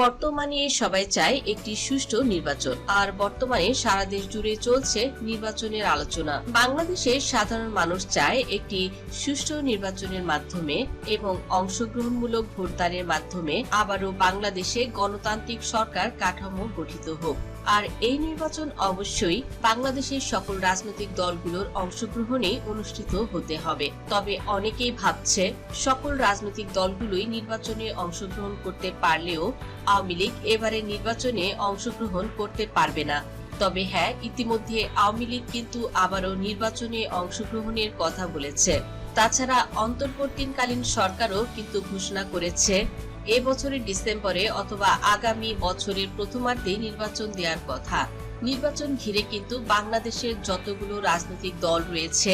বর্তমানে সবাই চায় একটি সুষ্ঠু নির্বাচন। আর বর্তমানে সারা দেশ জুড়ে চলছে নির্বাচনের আলোচনা। বাংলাদেশের সাধারণ মানুষ চায় একটি সুষ্ঠু নির্বাচনের মাধ্যমে এবং অংশগ্রহণমূলক ভোটদানের মাধ্যমে আবারও বাংলাদেশে গণতান্ত্রিক সরকার কাঠামো গঠিত হোক। আর এই নির্বাচন অবশ্যই বাংলাদেশের সকল রাজনৈতিক দলগুলোর অংশগ্রহণে অনুষ্ঠিত হতে হবে। তবে অনেকেই ভাবছে সকল রাজনৈতিক দলগুলোই নির্বাচনে অংশগ্রহণ করতে পারলেও আওয়ামী লীগ এবারে নির্বাচনে অংশগ্রহণ করতে পারবে না। তবে হ্যাঁ ইতিমধ্যে আওয়ামী লীগ কিন্তু আবারও নির্বাচনে অংশগ্রহণের কথা বলেছে। তাছাড়া অন্তর্বর্তীকালীন সরকারও কিন্তু ঘোষণা করেছে এ বছরের ডিসেম্বরে অথবা আগামী বছরের প্রথমার্ধে নির্বাচন দেওয়ার কথা। নির্বাচন ঘিরে কিন্তু বাংলাদেশের যতগুলো রাজনৈতিক দল রয়েছে,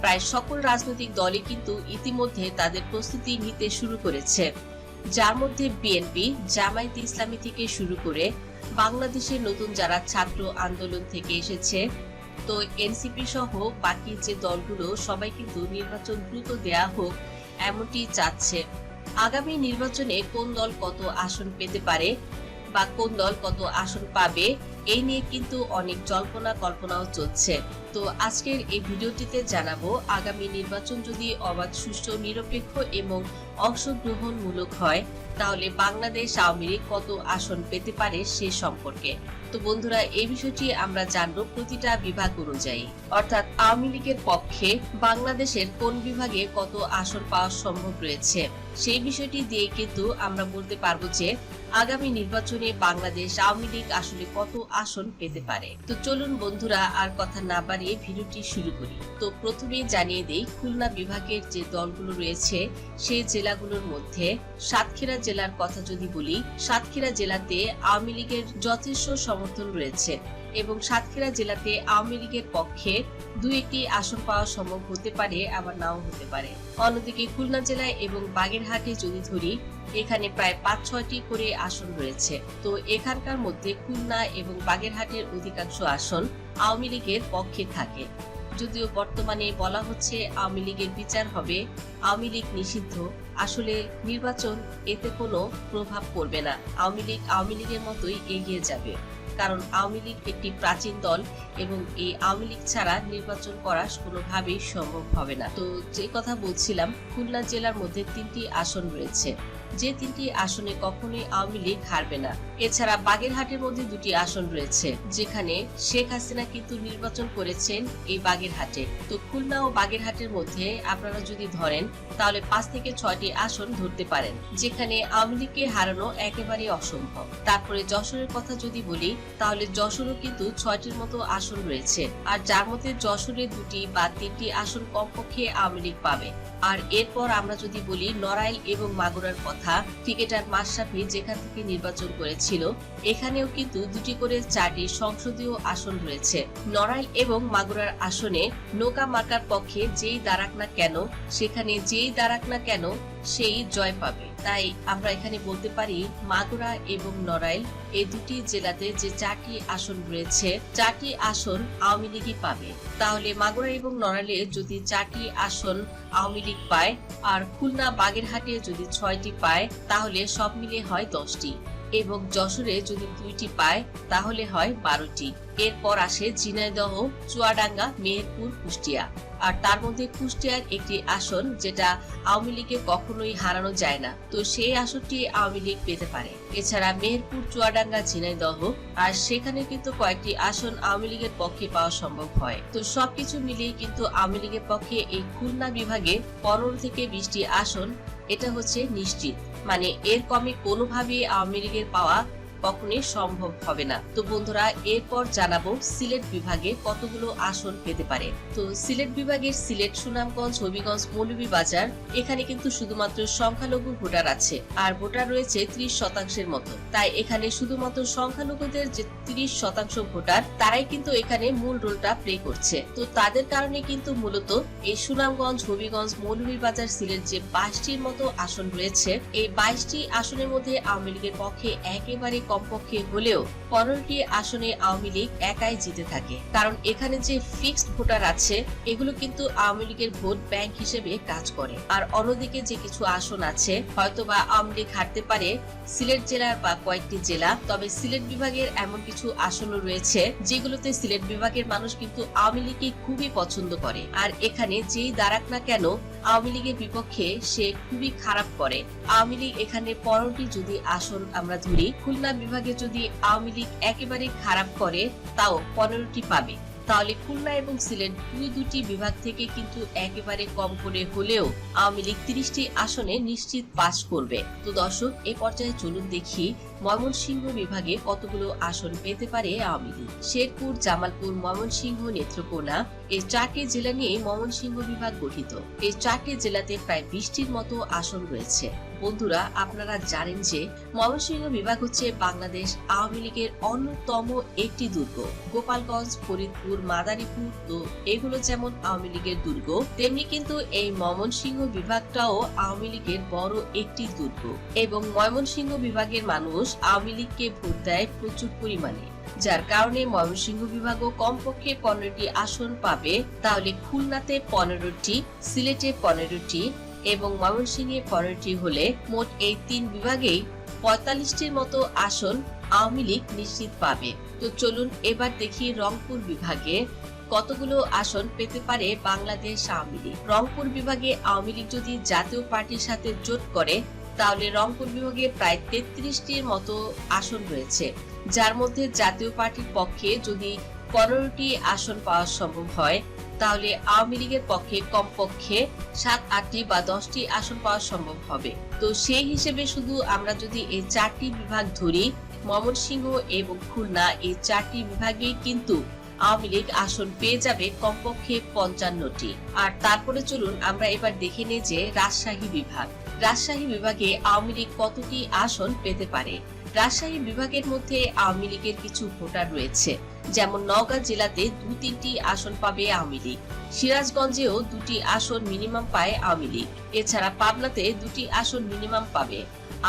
প্রায় সকল রাজনৈতিক দলই কিন্তু ইতিমধ্যে তাদের প্রস্তুতি নিতে শুরু করেছে। যার মধ্যে বিএনপি, জামায়াত ইসলামী থেকে শুরু করে বাংলাদেশের নতুন যারা ছাত্র আন্দোলন থেকে এসেছে, তো এনসিপি সহ বাকি যে দলগুলো সবাই কিন্তু নির্বাচন দ্রুত দেয়া হোক এমনটি চাচ্ছে। আগামী নির্বাচনে কোন দল কত আসন পেতে পারে বা কোন দল কত আসন পাবে এই নিয়ে কিন্তু অনেক জল্পনা কল্পনাও চলছে। তো আজকের এই ভিডিওটিতে জানাব, আগামী নির্বাচন যদি অবাধ, সুষ্ঠু, নিরপেক্ষ এবং অংশগ্রহণমূলক হয়, তাহলে বাংলাদেশ আওয়ামী লীগ কত আসন পেতে পারে সে সম্পর্কে। তো বন্ধুরা, এই বিষয়টি আমরা জানব প্রতিটা বিভাগ অনুযায়ী। অর্থাৎ আওয়ামী লীগের পক্ষে বাংলাদেশের কোন বিভাগে কত আসন পাওয়া সম্ভব রয়েছে, সেই বিষয়টি দিয়ে কিন্তু আমরা বলতে পারব যে আগামী নির্বাচনে বাংলাদেশ আওয়ামী লীগ আসলে কত আসন পেতে পারে? তো চলুন বন্ধুরা, আর কথা না বাড়িয়ে ভিডিওটি শুরু করি। তো প্রথমেই জানিয়ে দেই, খুলনা বিভাগের যে দলগুলো রয়েছে, সেই জেলাগুলোর মধ্যে সাতক্ষীরা জেলার কথা যদি বলি, সাতক্ষীরা জেলাতে আওয়ামী লীগের যথেষ্ট সমর্থন রয়েছে এবং সাতক্ষীরা জেলাতে আওয়ামী লীগের পক্ষে দু একটি আসন পাওয়া সম্ভব হতে পারে, আবার নাও হতে পারে। অন্যদিকে খুলনা জেলায় এবং বাগেরহাটে যদি ধরি এখানে প্রায় পাঁচ ছয়টি করে আসন রয়েছে। তো এখানকার মধ্যে খুলনা এবং বাগেরহাটের অধিকাংশ আসন আওয়ামী লীগের পক্ষে থাকে। যদিও বর্তমানে বলা হচ্ছে আওয়ামী লীগের বিচার হবে, আওয়ামী লীগ নিষিদ্ধ, আসলে নির্বাচন এতে কোনো প্রভাব পড়বে না। আওয়ামী লীগ আওয়ামী লীগের মতোই এগিয়ে যাবে। কারণ আওয়ামী লীগ একটি প্রাচীন দল এবং এই আওয়ামী লীগ ছাড়া নির্বাচন করা কোনোভাবেই সম্ভব হবে না। তো যে কথা বলছিলাম, খুলনা জেলার মধ্যে তিনটি আসন রয়েছে। যে তিনটি আসনে কখনোই আওয়ামী লীগ হারবে না। এছাড়া বাগেরহাটের মধ্যে দুটি আসন রয়েছে, যেখানে শেখ হাসিনা কিন্তু নির্বাচন করেছেন এই বাগেরহাটে। তো খুলনা ও বাগেরহাটের মধ্যে আপনারা যদি ধরেন, তাহলে পাঁচ থেকে ছয়টি আসন ধরতে পারেন, যেখানে আওয়ামী লীগকে হারানো একেবারেই অসম্ভব। তারপরে যশোরের কথা যদি বলি, তাহলে যশোরও কিন্তু ছয়টির মতো আসন রয়েছে, আর যার মধ্যে যশোরে দুটি বা তিনটি আসন কমপক্ষে আওয়ামী লীগ পাবে। আর এরপর আমরা যদি বলি নড়াইল এবং মাগুরার কথা ক্রিকেটার মাশরাফি যেখান থেকে নির্বাচন করেছিল, এখানেও কিন্তু দুটি করে চারটি সংসদীয় আসন রয়েছে। নড়াইল এবং মাগুরার আসনে নৌকা মার্কার পক্ষে যেই দাঁড়াক না কেন, সেখানে যেই দাঁড়াক না কেন সেই জয় পাবে। তাই আমরা এখানে বলতে পারি, মাগুরা এবং নড়াইল এই দুটি জেলাতে যে চারটি আসন রয়েছে, চারটি আসন আওয়ামী লীগই পাবে। তাহলে মাগুরা এবং নড়াইলে যদি চারটি আসন আওয়ামী লীগ পায় আর খুলনা বাগেরহাটে যদি ছয়টি পায়, তাহলে সব মিলে হয় দশটি। এবং যশোরে যদি দুইটি পায়, তাহলে হয় বারোটি। এরপর আসে ঝিনাইদহ, চুয়াডাঙ্গা, মেহেরপুর, কুষ্টিয়া। আর তার মধ্যে কুষ্টিয়ার একটি আসন যেটা আওয়ামী লীগে কখনোই হারানো যায় না। তো সেই আসনটি আওয়ামী লীগ পেতে পারে। এছাড়া মেহেরপুর, চুয়াডাঙ্গা, ঝিনাইদহ, আর সেখানে কিন্তু কয়েকটি আসন আওয়ামী লীগের পক্ষে পাওয়া সম্ভব হয়। তো সবকিছু মিলিয়ে কিন্তু আওয়ামী লীগের পক্ষে এই খুলনা বিভাগে পনেরো থেকে বিশটি আসন, এটা হচ্ছে নিশ্চিত। মানে এর কমে কোনোভাবেই আওয়ামী লীগের পাওয়া কখনোই সম্ভব হবে না। তো বন্ধুরা, এরপর জানাব সিলেট বিভাগে কতগুলো আসন পেতে পারে। তো সিলেট বিভাগের সিলেট সুনামগঞ্জ, হবিগঞ্জ, মৌলভীবাজার, এখানে কিন্তু শুধুমাত্র সংখ্যালঘু ভোটার আছে আর ভোটার রয়েছে ত্রিশ শতাংশের মতো। তাই এখানে শুধুমাত্র সংখ্যালঘুদের যে ত্রিশ শতাংশ ভোটার, তারাই কিন্তু এখানে মূল রোলটা প্লে করছে। তো তাদের কারণে কিন্তু মূলত এই সুনামগঞ্জ, হবিগঞ্জ, মৌলভীবাজার, সিলেট যে বাইশটির মতো আসন রয়েছে, এই বাইশটি আসনের মধ্যে আওয়ামী লীগের পক্ষে একেবারে কমপক্ষে হলেও পনেরোটি আসনে আওয়ামী লীগ একাই জিতে থাকে। কারণ এখানে যে ফিক্সড ভোটার আছে, এগুলো কিন্তু আওয়ামী লীগের ভোট ব্যাংক হিসেবে কাজ করে। আর অন্যদিকে যে কিছু আসন আছে, হয়তোবা আওয়ামী লীগ হারতে পারে সিলেট জেলার বা কয়েকটি জেলা, তবে সিলেট বিভাগের এমন কিছু আসনও রয়েছে, যেগুলোতে সিলেট বিভাগের মানুষ কিন্তু আওয়ামী লীগকে খুবই পছন্দ করে। আর এখানে যেই দাঁড়াক না কেন, আওয়ামী লীগের বিপক্ষে সে খুবই খারাপ করে। আওয়ামী লীগ এখানে পনেরোটি যদি আসন আমরা ধরি, খুলনা বিভাগে যদি আওয়ামী লীগ একেবারে খারাপ করে, তাও পনেরোটি পাবে। তাহলে খুলনা এবং সিলেট দুই দুটি বিভাগ থেকে কিন্তু একেবারে কম করে হলেও আওয়ামী লীগ তিরিশটি আসনে নিশ্চিত পাশ করবে। তো দর্শক, এ পর্যায়ে চলুন দেখি ময়মনসিংহ বিভাগে কতগুলো আসন পেতে পারে আওয়ামী লীগ? শেরপুর, জামালপুর, ময়মনসিংহ, নেত্রকোনা এই চারটি জেলা নিয়ে ময়মনসিংহ বিভাগ গঠিত। এই চারটি জেলাতে প্রায় বিশটির মতো আসন রয়েছে। বন্ধুরা, আপনারা জানেন যে ময়মনসিংহ বিভাগ হচ্ছে বাংলাদেশ আওয়ামী লীগের অন্যতম একটি দুর্গ। গোপালগঞ্জ, ফরিদপুর, মাদারীপুর তো এগুলো যেমন আওয়ামী লীগের দুর্গ, তেমনি কিন্তু এই ময়মনসিংহ বিভাগটাও আওয়ামী লীগের বড় একটি দুর্গ। এবং ময়মনসিংহ বিভাগের মানুষ আওয়ামী লীগকে ভোট দেয় প্রচুর পরিমাণে। যার কারণে ময়মনসিংহ বিভাগও কমপক্ষে পনেরোটি আসন পাবে। তাহলে খুলনাতে পনেরোটি, সিলেটে পনেরোটি এবং ময়মনসিংহে পনেরোটি হলে মোট এই তিন বিভাগেই পঁয়তাল্লিশটির মতো আসন আওয়ামী লীগ নিশ্চিত পাবে। তো চলুন এবার দেখি রংপুর বিভাগে কতগুলো আসন পেতে পারে বাংলাদেশ আওয়ামী লীগ। রংপুর বিভাগে আওয়ামী লীগ যদি জাতীয় পার্টির সাথে জোট করে তাহলে রংপুর বিভাগে প্রায় তেত্রিশটির মতো আসন রয়েছে, যার মধ্যে জাতীয় পার্টির পক্ষে যদি পনেরোটি আসন পাওয়া সম্ভব হয়, তাহলে আওয়ামী লীগের পক্ষে কমপক্ষে সাত, আটটি বা দশটি আসন পাওয়া সম্ভব হবে। তো সেই হিসেবে শুধু আমরা যদি এই চারটি বিভাগ ধরি, ময়মনসিংহ এবং খুলনা, এই চারটি বিভাগেই কিন্তু আওয়ামী লীগ আসন পেয়ে যাবে কমপক্ষে পঞ্চান্নটি। আর তারপরে চলুন আমরা এবার দেখে নিই যে রাজশাহী বিভাগ। রাজশাহী বিভাগে আওয়ামী লীগ কতটি আসন পেতে পারে? রাজশাহী বিভাগের মধ্যে আওয়ামী লীগের কিছু ভোটার রয়েছে, যেমন নওগাঁ জেলাতে দু তিনটি আসন পাবে আওয়ামী লীগ। সিরাজগঞ্জেও দুটি আসন মিনিমাম পায় আওয়ামী লীগ। এছাড়া পাবনাতে দুটি আসন মিনিমাম পাবে।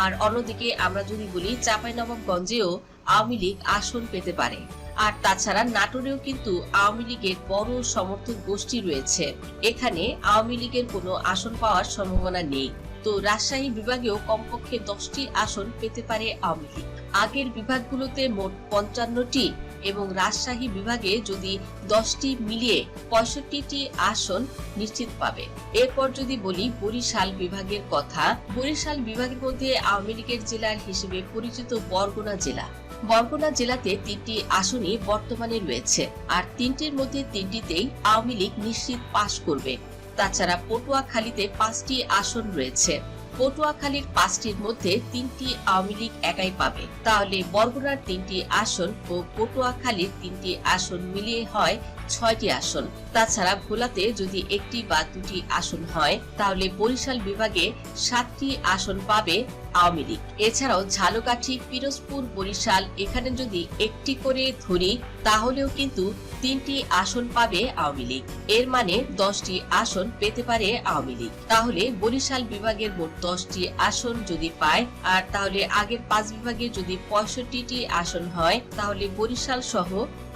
আর অন্যদিকে আমরা যদি বলি, চাঁপাইনবাবগঞ্জেও আওয়ামী লীগ আসন পেতে পারে। আর তাছাড়া নাটোরেও কিন্তু আওয়ামী লীগের বড় সমর্থক গোষ্ঠী রয়েছে। এখানে আওয়ামী লীগের কোনো আসন পাওয়ার সম্ভাবনা নেই। তো রাজশাহী বিভাগেও কমপক্ষে দশটি আসন পেতে পারে আওয়ামী লীগ। আগের বিভাগগুলোতে মোট পঞ্চান্নটি এবং রাজশাহী বিভাগে যদি দশটি মিলিয়ে পঁয়ষট্টিটি আসন নিশ্চিত পাবে। এরপর যদি বলি বরিশাল বিভাগের কথা, বরিশাল বিভাগের মধ্যে আওয়ামী লীগের জেলার হিসেবে পরিচিত বরগুনা জেলা। বরগুনা জেলাতে তিনটি আসনই বর্তমানে রয়েছে, আর তিনটির মধ্যে তিনটিতেই আওয়ামী লীগ নিশ্চিত পাশ করবে। তাছাড়া পটুয়াখালীতে পাঁচটি আসন রয়েছে। পটুয়াখালীর পাঁচটির মধ্যে তিনটি আওয়ামী লীগ একাই পাবে। তাহলে বরগুনার তিনটি আসন ও পটুয়াখালীর তিনটি আসন মিলিয়ে হয় ছয়টি আসন। তাছাড়া ভোলাতে যদি একটি বা দুটি আসন হয়, তাহলে বরিশাল বিভাগে সাতটি আসন পাবে আওয়ামী লীগ। এছাড়াও ঝালকাঠি, পিরোজপুর, বরিশাল এখানে যদি একটি করে ধরি, তাহলেও কিন্তু তিনটি আসন পাবে আওয়ামী লীগ। এর মানে দশটি আসন পেতে পারে আওয়ামী লীগ। তাহলে বরিশাল বিভাগের মোট দশটি আসন যদি পায়, আর তাহলে আগের পাঁচ বিভাগে যদি পঁয়ষট্টিটি আসন হয়, তাহলে বরিশাল সহ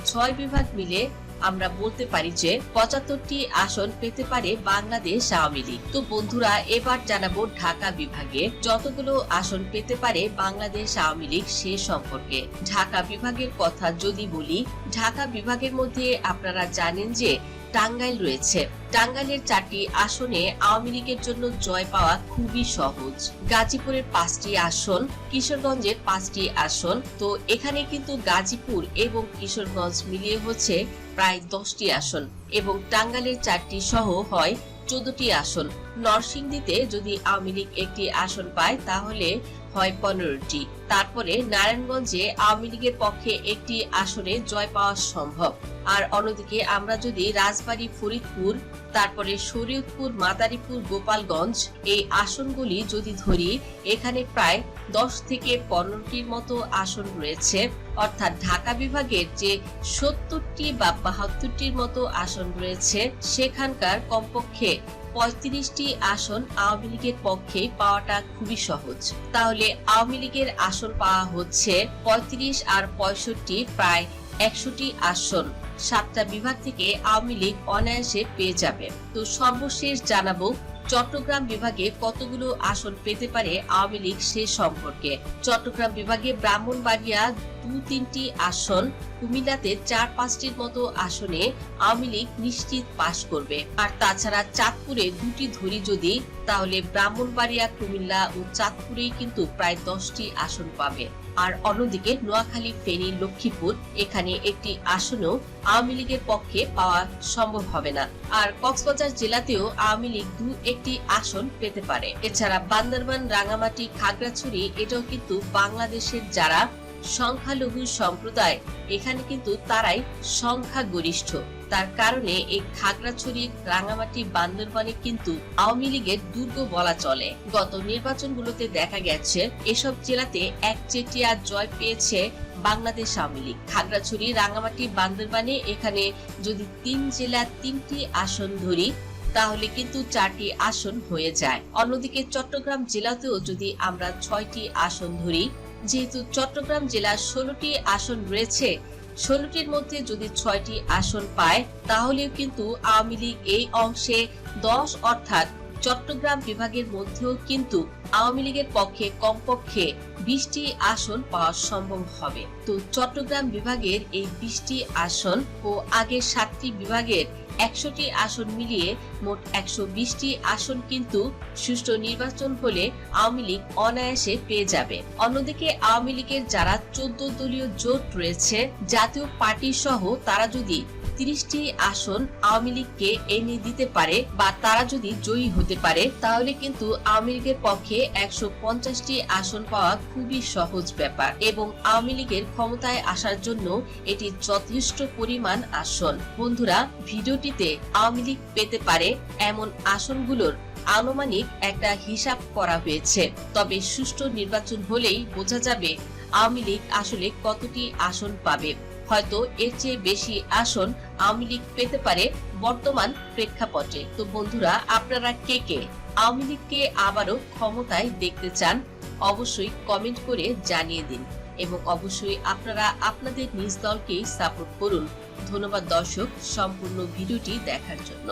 ছয় বিভাগ মিলে আমরা বলতে পারি যে পঁচাত্তরটি আসন পেতে পারে বাংলাদেশ আওয়ামী লীগ। তো বন্ধুরা, এবার জানাব ঢাকা বিভাগে যতগুলো আসন পেতে পারে বাংলাদেশ আওয়ামী লীগ সে সম্পর্কে। ঢাকা বিভাগের কথা যদি বলি, ঢাকা বিভাগের মধ্যে আপনারা জানেন যে টাঙ্গাইল রয়েছে। টাঙ্গাইলের চারটি আসনে আওয়ামী লীগের জন্য জয় পাওয়া খুবই সহজ। গাজীপুরের পাঁচটি আসন, কিশোরগঞ্জের পাঁচটি আসন। তো এখানে কিন্তু গাজীপুর এবং কিশোরগঞ্জ মিলিয়ে হচ্ছে প্রায় দশটি আসন এবং টাঙ্গাইলের চারটি সহ হয় চোদ্দটি আসন। নরসিংদীতে যদি আওয়ামী লীগ একটি আসন পায়, তাহলে হয় পনেরোটি। তারপরে নারায়ণগঞ্জে আওয়ামী লীগের পক্ষে একটি আসনে জয় পাওয়া সম্ভব। আর অন্যদিকে আমরা যদি রাজবাড়ী ফরিদপুর, তারপরে শরীয়তপুর, মাদারীপুর, গোপালগঞ্জ এই আসনগুলি যদি ধরি, এখানে প্রায় দশ থেকে পনেরোটির মতো আসন রয়েছে। অর্থাৎ ঢাকা বিভাগের যে সত্তরটি বা বাহাত্তরটির মতো আসন রয়েছে, সেখানকার কমপক্ষে পঁয়ত্রিশটি আসন আওয়ামী লীগের পক্ষে পাওয়াটা খুবই সহজ। তাহলে আওয়ামী লীগের আসন পাওয়া হচ্ছে পঁয়ত্রিশ আর পঁয়ষট্টি, প্রায় একশোটি আসন। সাতটা বিভাগ থেকে আওয়ামী লীগ অনায়াসে পেয়ে যাবে। তো সর্বশেষ জানাব, চট্টগ্রাম বিভাগে কতগুলো আসন পেতে পারে আওয়ামী লীগ সে সম্পর্কে। চট্টগ্রাম বিভাগে ব্রাহ্মণবাড়িয়া দু তিনটি আসন কুমিল্লাতে চার পাঁচটির মতো আসনে আওয়ামী লীগ নিশ্চিত পাশ করবে। আর তাছাড়া চাঁদপুরে দুটি ধরি যদি, তাহলে ব্রাহ্মণবাড়িয়া, কুমিল্লা ও চাঁদপুরেই কিন্তু প্রায় দশটি আসন পাবে। আর অন্যদিকে নোয়াখালী, ফেনী, লক্ষ্মীপুর, এখানে একটি আসনও আওয়ামী লীগের পক্ষে পাওয়া সম্ভব হবে না। আর কক্সবাজার জেলাতেও আওয়ামী লীগ দু একটি আসন পেতে পারে। এছাড়া বান্দরবান, রাঙামাটি, খাগড়াছড়ি, এটাও কিন্তু বাংলাদেশের যারা সংখ্যালঘু সম্প্রদায়, এখানে কিন্তু তারাই সংখ্যাগরিষ্ঠ। তার কারণে এই খাগড়াছড়ি, রাঙামাটি, বান্দরবানে কিন্তু আওয়ামী লীগের দুর্গ বলা চলে। গত নির্বাচনগুলোতে দেখা গেছে, এসব জেলাতে একচেটিয়া জয় পেয়েছে বাংলাদেশ আওয়ামী লীগ। খাগড়াছড়ি, রাঙামাটি, বান্দরবানে এখানে যদি তিন জেলা তিনটি আসন ধরি, তাহলে কিন্তু চারটি আসন হয়ে যায়। অন্যদিকে চট্টগ্রাম জেলাতেও যদি আমরা ছয়টি আসন ধরি যেহেতু চট্টগ্রাম জেলার ষোলোটি আসন রয়েছে, ষোলোটির মধ্যে যদি ছয়টি আসন পায়, তাহলেও কিন্তু আওয়ামী লীগ এই অংশে দশ অর্থাৎ চট্টগ্রাম বিভাগের মধ্যেও কিন্তু আওয়ামী লীগের পক্ষে কমপক্ষে বিশটি আসন পাওয়া সম্ভব হবে। তো চট্টগ্রাম বিভাগের এই বিশটি আসন ও আগের সাতটি বিভাগের একশোটি আসন মিলিয়ে মোট একশো বিশটি আসন কিন্তু সুষ্ঠু নির্বাচন হলে আওয়ামী লীগ অনায়াসে পেয়ে যাবে। অন্যদিকে আওয়ামী লীগের যারা চোদ্দ দলীয় জোট রয়েছে, জাতীয় পার্টি সহ তারা যদি তিরিশটি আসন আওয়ামী লীগকে এনে দিতে পারে বা তারা যদি জয়ী হতে পারে, তাহলে কিন্তু আওয়ামী লীগের পক্ষে একশো পঞ্চাশটি আসন পাওয়া খুবই সহজ ব্যাপার এবং আওয়ামী লীগের ক্ষমতায় আসার জন্য এটি যথেষ্ট পরিমাণ আসন। বন্ধুরা, ভিডিওটিতে আওয়ামী লীগ পেতে পারে এমন আসনগুলোর আনুমানিক একটা হিসাব করা হয়েছে। তবে সুষ্ঠু নির্বাচন হলেই বোঝা যাবে আওয়ামী লীগ আসলে কতটি আসন পাবে। হয়তো এর চেয়ে বেশি আসন আওয়ামী লীগ পেতে পারে বর্তমান প্রেক্ষাপটে। তো বন্ধুরা, আপনারা কে কে আওয়ামী লীগকে আবারও ক্ষমতায় দেখতে চান, অবশ্যই কমেন্ট করে জানিয়ে দিন এবং অবশ্যই আপনারা আপনাদের নিজ দলকেই সাপোর্ট করুন। ধন্যবাদ দর্শক, সম্পূর্ণ ভিডিওটি দেখার জন্য।